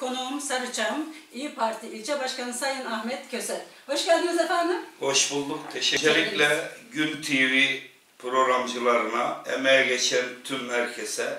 Konuğum Sarıçam, İyi Parti İlçe Başkanı Sayın Ahmet Köse. Hoş geldiniz efendim. Hoş bulduk. Teşekkür Öncelikle Gün TV programcılarına, emeğe geçen tüm herkese,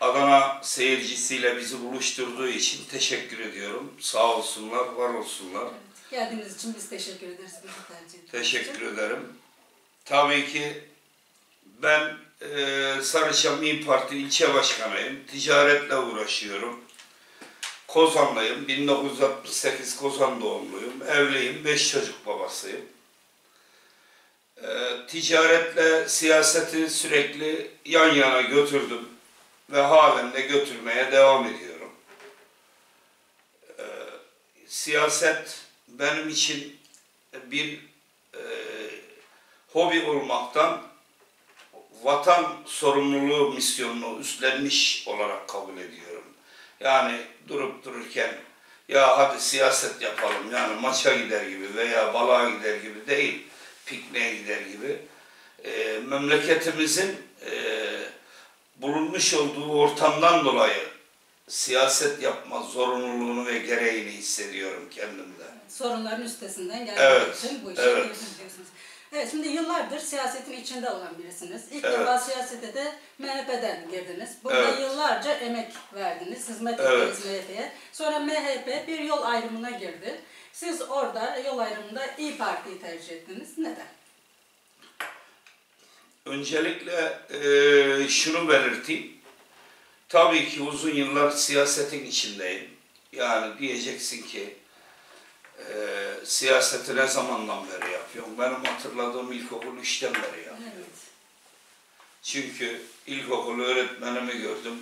Adana seyircisiyle bizi buluşturduğu için teşekkür ediyorum. Sağ olsunlar, var olsunlar. Geldiğiniz için biz teşekkür ederiz. Bizi tercih Teşekkür için. ederim. Tabii ki ben e, Sarıçam İYİ Parti ilçe başkanıyım. Ticaretle uğraşıyorum. Kozanlıyım. 1968 Kozan doğumluyum. Evliyim. Beş çocuk babasıyım. E, ticaretle siyaseti sürekli yan yana götürdüm. Ve halen de götürmeye devam ediyorum. E, siyaset benim için bir e, hobi olmaktan vatan sorumluluğu misyonunu üstlenmiş olarak kabul ediyorum. Yani durup dururken ya hadi siyaset yapalım yani maça gider gibi veya balığa gider gibi değil, pikniğe gider gibi. E, memleketimizin e, bulunmuş olduğu ortamdan dolayı siyaset yapma zorunluluğunu ve gereğini hissediyorum kendimde. Sorunların üstesinden gelmek Evet, için bu işi evet. diyorsunuz. Evet, şimdi yıllardır siyasetin içinde olan birisiniz. İlk Evet. defa siyasete de MHP'den girdiniz. Burada Evet. yıllarca emek verdiniz, hizmet Evet. ettiniz MHP'ye. Sonra MHP bir yol ayrımına girdi. Siz orada yol ayrımında İyi Parti'yi tercih ettiniz. Neden? Öncelikle eee, şunu belirteyim. Tabii ki uzun yıllar siyasetin içindeyim. Yani diyeceksin ki eee, siyaseti ne zamandan beri yapıyorum? Benim hatırladığım ilkokul üçten beri yapıyorum. Evet. Çünkü ilkokul öğretmenimi gördüm.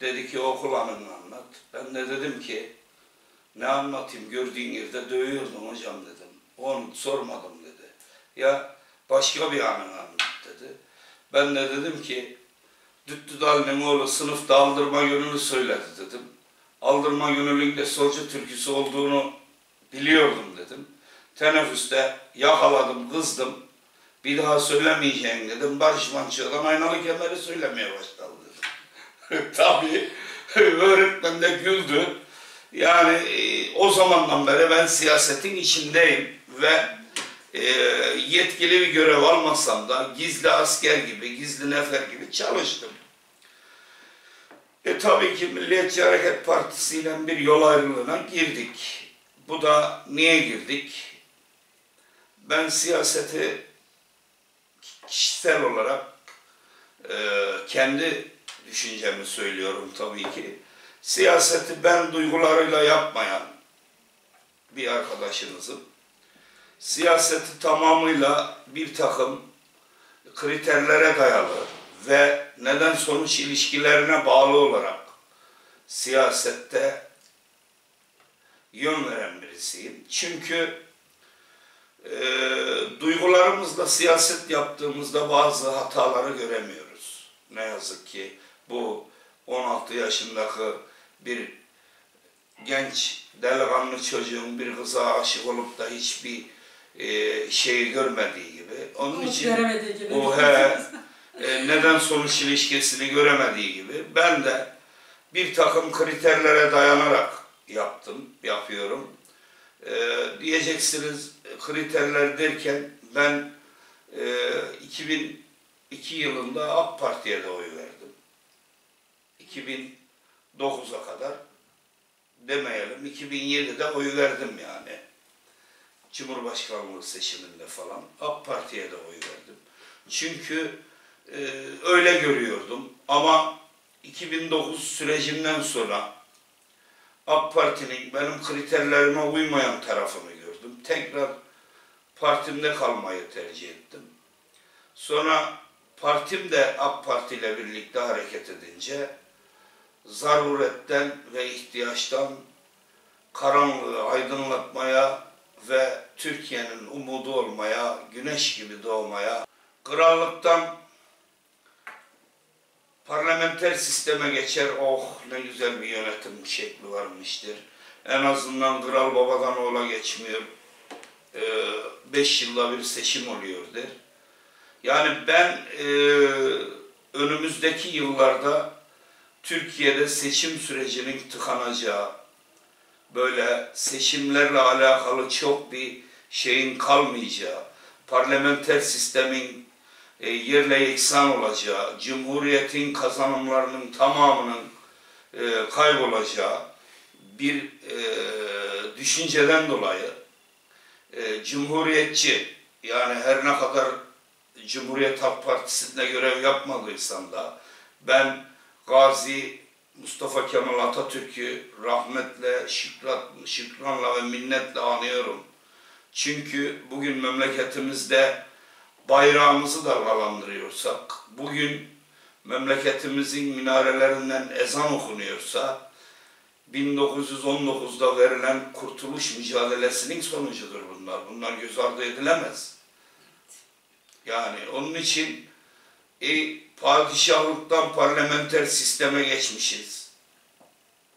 Dedi ki okul anını anlat. Ben de dedim ki ne anlatayım gördüğün yerde dövüyordum hocam dedim. Onu sormadım dedi. Ya başka bir anını anlat dedi. Ben de dedim ki Düttü Dalinin oğlu sınıfta aldırma gönüllü söyledi dedim. Aldırma gönüllünün de solcu türküsü olduğunu biliyordum dedim. Teneffüste yakaladım, kızdım. Bir daha söylemeyeceğim dedim. Barış Manço'dan aynalı kemeri söylemeye başladı dedim. Tabii öğretmen de güldü. Yani e, o zamandan beri ben siyasetin içindeyim ve e, yetkili bir görev almasam da gizli asker gibi, gizli nefer gibi çalıştım. E tabii ki Milliyetçi Hareket Partisi ile bir yol ayrılığına girdik. Bu da niye girdik? Ben siyaseti kişisel olarak e, kendi düşüncemi söylüyorum tabii ki. Siyaseti ben duygularıyla yapmayan bir arkadaşınızım. Siyaseti tamamıyla bir takım kriterlere dayalı ve neden sonuç ilişkilerine bağlı olarak siyasette yön veren birisiyim. Çünkü e, duygularımızla siyaset yaptığımızda bazı hataları göremiyoruz. Ne yazık ki bu 16 yaşındaki bir genç delikanlı çocuğun bir kıza aşık olup da hiçbir e, şeyi görmediği gibi. Onun Umut için gibi. o he, e, neden sonuç ilişkisini göremediği gibi ben de bir takım kriterlere dayanarak yaptım, yapıyorum. E, diyeceksiniz kriterler derken ben e, 2002 yılında AK Parti'ye de oy verdim. 2009'a kadar demeyelim 2007'de oy verdim yani. Cumhurbaşkanlığı seçiminde falan AK Parti'ye de oy verdim. Çünkü e, öyle görüyordum ama 2009 sürecinden sonra AK Parti'nin benim kriterlerime uymayan tarafını gördüm. Tekrar partimde kalmayı tercih ettim. Sonra partim de AK Parti ile birlikte hareket edince zaruretten ve ihtiyaçtan karanlığı aydınlatmaya ve Türkiye'nin umudu olmaya, güneş gibi doğmaya, krallıktan parlamenter sisteme geçer, oh ne güzel bir yönetim şekli varmıştır. En azından kral babadan oğula geçmiyor, Ee, beş yılda bir seçim oluyor der. Yani ben e, önümüzdeki yıllarda Türkiye'de seçim sürecinin tıkanacağı, böyle seçimlerle alakalı çok bir şeyin kalmayacağı, parlamenter sistemin e, yerle yeksan olacağı, cumhuriyetin kazanımlarının tamamının e, kaybolacağı bir e, düşünceden dolayı e, cumhuriyetçi yani her ne kadar Cumhuriyet Halk Partisi'nde görev yapmadıysam da ben Gazi Mustafa Kemal Atatürk'ü rahmetle, şükran, şükranla ve minnetle anıyorum. Çünkü bugün memleketimizde bayrağımızı dalgalandırıyorsak, bugün memleketimizin minarelerinden ezan okunuyorsa, 1919'da verilen kurtuluş mücadelesinin sonucudur bunlar. Bunlar göz ardı edilemez. Yani onun için e, padişahlıktan parlamenter sisteme geçmişiz.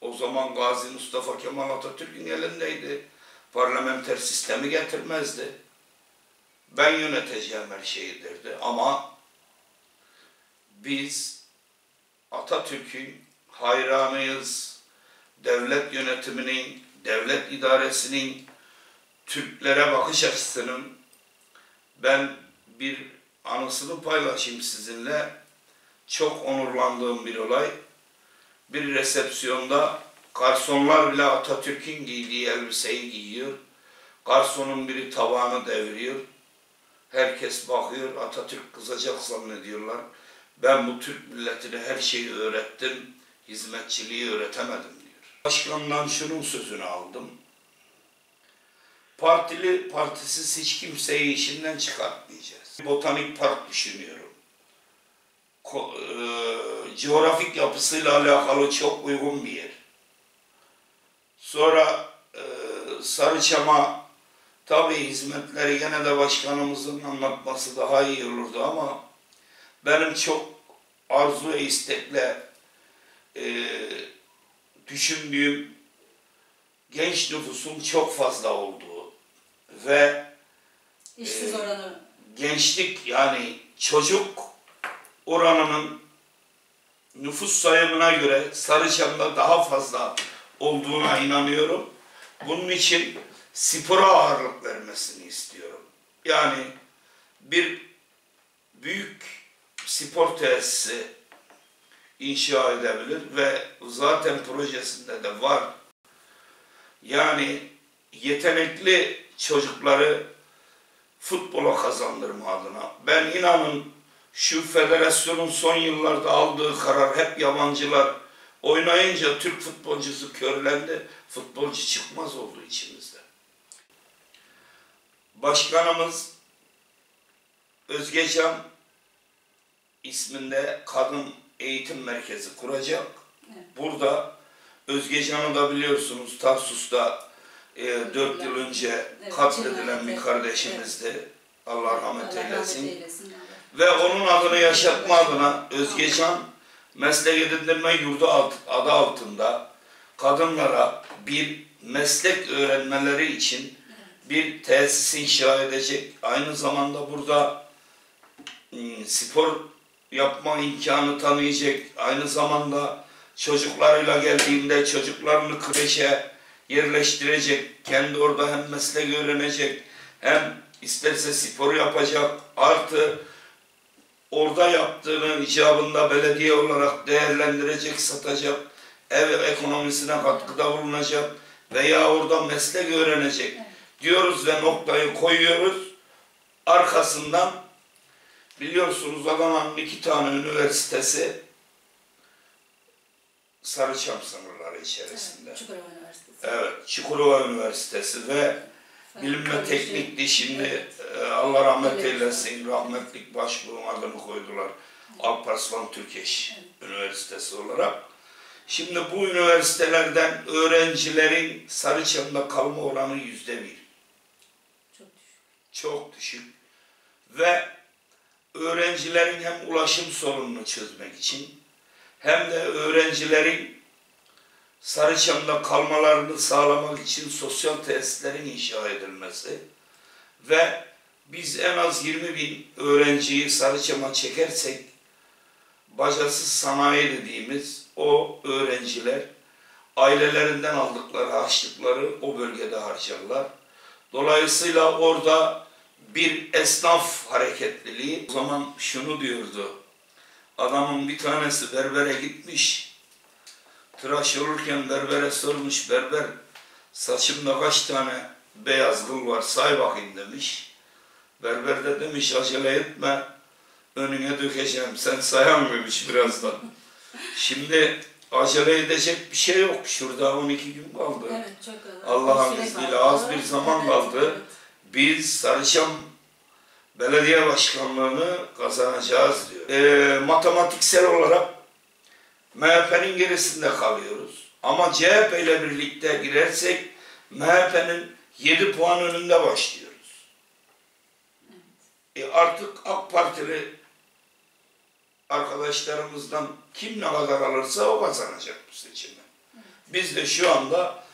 O zaman Gazi Mustafa Kemal Atatürk'ün elindeydi. Parlamenter sistemi getirmezdi. Ben yöneteceğim her şeyi derdi. Ama biz Atatürk'ün hayranıyız. Devlet yönetiminin, devlet idaresinin, Türklere bakış açısının ben bir anısını paylaşayım sizinle. Çok onurlandığım bir olay. Bir resepsiyonda garsonlar bile Atatürk'ün giydiği elbiseyi giyiyor. Garsonun biri tabağını deviriyor. Herkes bakıyor, Atatürk kızacak zannediyorlar. Ben bu Türk milletine her şeyi öğrettim, hizmetçiliği öğretemedim diyor. Başkandan şunun sözünü aldım. Partili, partisiz hiç kimseyi işinden çıkartmayacağız. Botanik park düşünüyorum. Ko, e, coğrafik yapısıyla alakalı çok uygun bir yer. Sonra e, Sarıçam'a tabii hizmetleri gene de başkanımızın anlatması daha iyi olurdu ama benim çok arzu ve istekle e, düşündüğüm genç nüfusun çok fazla olduğu ve İşsiz Ee, oranı gençlik yani çocuk oranının nüfus sayımına göre Sarıçam'da daha fazla olduğuna inanıyorum. Bunun için spora ağırlık vermesini istiyorum. Yani bir büyük spor tesisi inşa edebilir ve zaten projesinde de var. Yani yetenekli çocukları futbola kazandırma adına. Ben inanın şu federasyonun son yıllarda aldığı karar hep yabancılar oynayınca Türk futbolcusu körlendi. Futbolcu çıkmaz oldu içimizde. Başkanımız Özgecan isminde kadın eğitim merkezi kuracak. Evet. Burada Özgecan'ı da biliyorsunuz Tarsus'ta e, 4 yıl önce Evet, katledilen bir kardeşimizdi. Allah rahmet Allah rahmet eylesin. eylesin. Ve onun adını yaşatma adına Özgecan Meslek Edindirme Yurdu alt, adı altında kadınlara bir meslek öğrenmeleri için bir tesis inşa edecek. Aynı zamanda burada ım, spor yapma imkanı tanıyacak. Aynı zamanda çocuklarıyla geldiğinde çocuklarını kreşe yerleştirecek. Kendi orada hem meslek öğrenecek hem isterse spor yapacak. Artı orada yaptığını icabında belediye olarak değerlendirecek, satacak, ev ekonomisine katkıda bulunacak veya orada meslek öğrenecek diyoruz ve noktayı koyuyoruz. Arkasından biliyorsunuz Adana'nın iki tane üniversitesi Sarıçam sınırları içerisinde. Evet, Çukurova Üniversitesi. Evet, Çukurova Üniversitesi ve Bilim ve. Teknik'ti şimdi Evet. e, Allah rahmet Evet. eylesin rahmetlik başbuğun adını koydular. Alparslan Türkeş Üniversitesi olarak. Şimdi bu üniversitelerden öğrencilerin Sarıçam'da kalma oranı yüzde bir. Çok düşük. Ve öğrencilerin hem ulaşım sorununu çözmek için hem de öğrencilerin Sarıçam'da kalmalarını sağlamak için sosyal tesislerin inşa edilmesi ve biz en az 20 bin öğrenciyi Sarıçam'a çekersek bacasız sanayi dediğimiz o öğrenciler ailelerinden aldıkları harçlıkları o bölgede harcarlar. Dolayısıyla orada bir esnaf hareketliliği o zaman şunu diyordu. Adamın bir tanesi berbere gitmiş. Tıraş olurken berbere sormuş. Berber saçımda kaç tane beyaz kıl var say bakayım demiş. Berber de demiş acele etme önüne dökeceğim sen sayan mıymış birazdan. Şimdi acele edecek bir şey yok. Şurada 12 gün kaldı. Evet. Allah'ın izniyle az bir zaman Evet, kaldı. evet. Biz Sarıçam Belediye Başkanlığı'nı kazanacağız diyor. Ee, matematiksel olarak MHP'nin gerisinde kalıyoruz. Ama CHP ile birlikte girersek MHP'nin 7 puan önünde başlıyoruz. E artık AK Partili arkadaşlarımızdan kim ne kadar alırsa o kazanacak bu seçimi. Biz de şu anda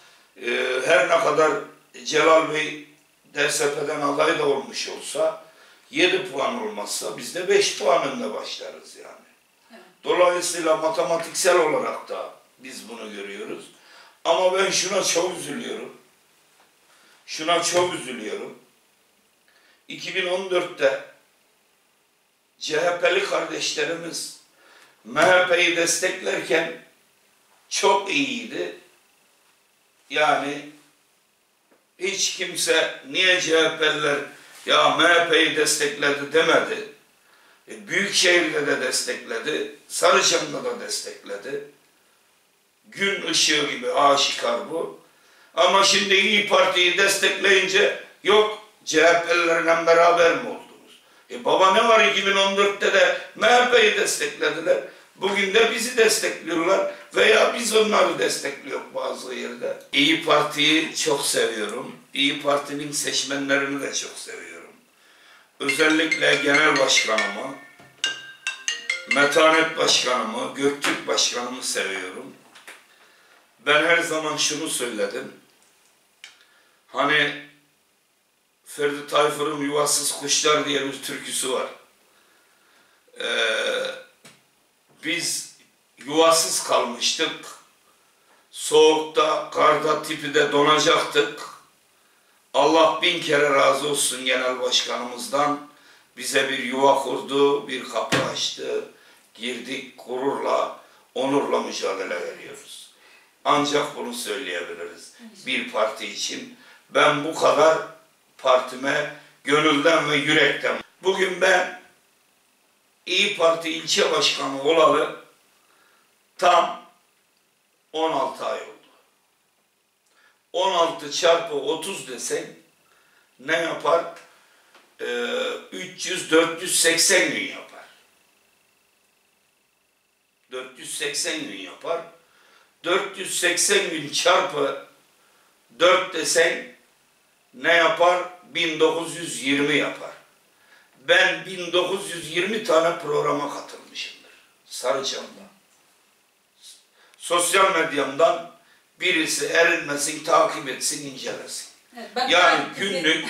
e, her ne kadar Celal Bey DSP'den aday da olmuş olsa 7 puan olmazsa biz de 5 puan önde başlarız yani. Evet. Dolayısıyla matematiksel olarak da biz bunu görüyoruz. Ama ben şuna çok üzülüyorum. Şuna çok üzülüyorum. 2014'te CHP'li kardeşlerimiz MHP'yi desteklerken çok iyiydi. Yani hiç kimse niye CHP'liler ya MHP'yi destekledi demedi. E, Büyükşehir'de de destekledi, Sarıçam'da da destekledi. Gün ışığı gibi aşikar bu. Ama şimdi İyi Parti'yi destekleyince yok CHP'lilerle beraber mi oldunuz? E baba ne var 2014'te de MHP'yi desteklediler. Bugün de bizi destekliyorlar veya biz onları destekliyor bazı yerde. İyi Parti'yi çok seviyorum. İyi Parti'nin seçmenlerini de çok seviyorum. Özellikle genel başkanımı, Metanet Başkanımı, Göktürk Başkanımı seviyorum. Ben her zaman şunu söyledim. Hani Ferdi Tayfur'un Yuvasız Kuşlar diye bir türküsü var. Ee, biz yuvasız kalmıştık. Soğukta, karda, tipide donacaktık. Allah bin kere razı olsun genel başkanımızdan. Bize bir yuva kurdu, bir kapı açtı. Girdik gururla, onurla mücadele veriyoruz. Ancak bunu söyleyebiliriz bir parti için. Ben bu kadar partime gönülden ve yürekten. Bugün ben İyi Parti ilçe başkanı olalı tam 16 ay oldu. 16 çarpı 30 desen ne yapar? Ee, 300-480 gün yapar. 480 gün yapar. 480 gün çarpı 4 desen ne yapar? 1920 yapar. Ben 1920 tane programa katılmışımdır. Sarıçam'da. Sosyal medyamdan birisi erinmesin, takip etsin, incelesin. Evet, ben Yani takip günlük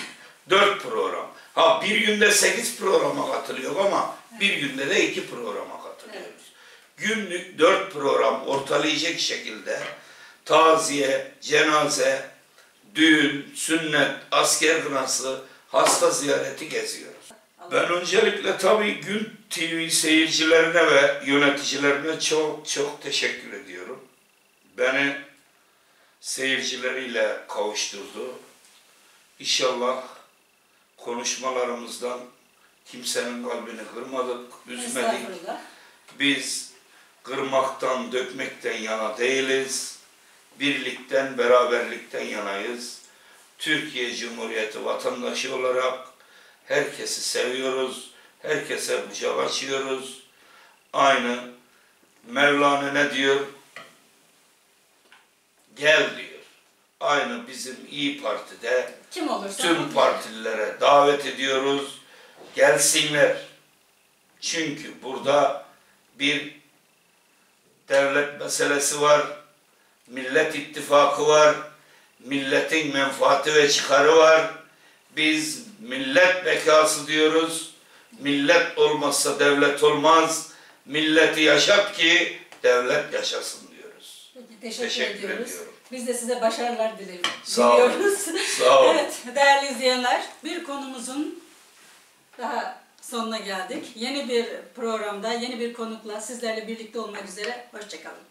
dört program. Ha bir günde sekiz programa katılıyor ama bir günde de iki programa katılıyoruz. Günlük dört program ortalayacak şekilde taziye, cenaze, düğün, sünnet, asker kınası, hasta ziyareti geziyoruz. Ben öncelikle tabii Gün TV seyircilerine ve yöneticilerine çok çok teşekkür ediyorum. Beni seyircileriyle kavuşturdu. İnşallah konuşmalarımızdan kimsenin kalbini kırmadık, üzmedik. Biz kırmaktan, dökmekten yana değiliz. Birlikten, beraberlikten yanayız. Türkiye Cumhuriyeti vatandaşı olarak herkesi seviyoruz. Herkese kucak açıyoruz. Aynı Mevlana ne diyor? Gel diyor. Aynı bizim İyi Parti'de Kim olursa tüm partililere davet ediyoruz. Gelsinler. Çünkü burada bir devlet meselesi var. Millet ittifakı var. Milletin menfaati ve çıkarı var. Biz millet bekası diyoruz. Millet olmazsa devlet olmaz. Milleti yaşat ki devlet yaşasın diyoruz. Peki, teşekkür, Teşekkür ediyoruz. ediyorum. Biz de size başarılar dilerim. Sağ olun. Sağ olun. evet, değerli izleyenler, bir konumuzun daha sonuna geldik. Yeni bir programda, yeni bir konukla sizlerle birlikte olmak üzere. Hoşçakalın.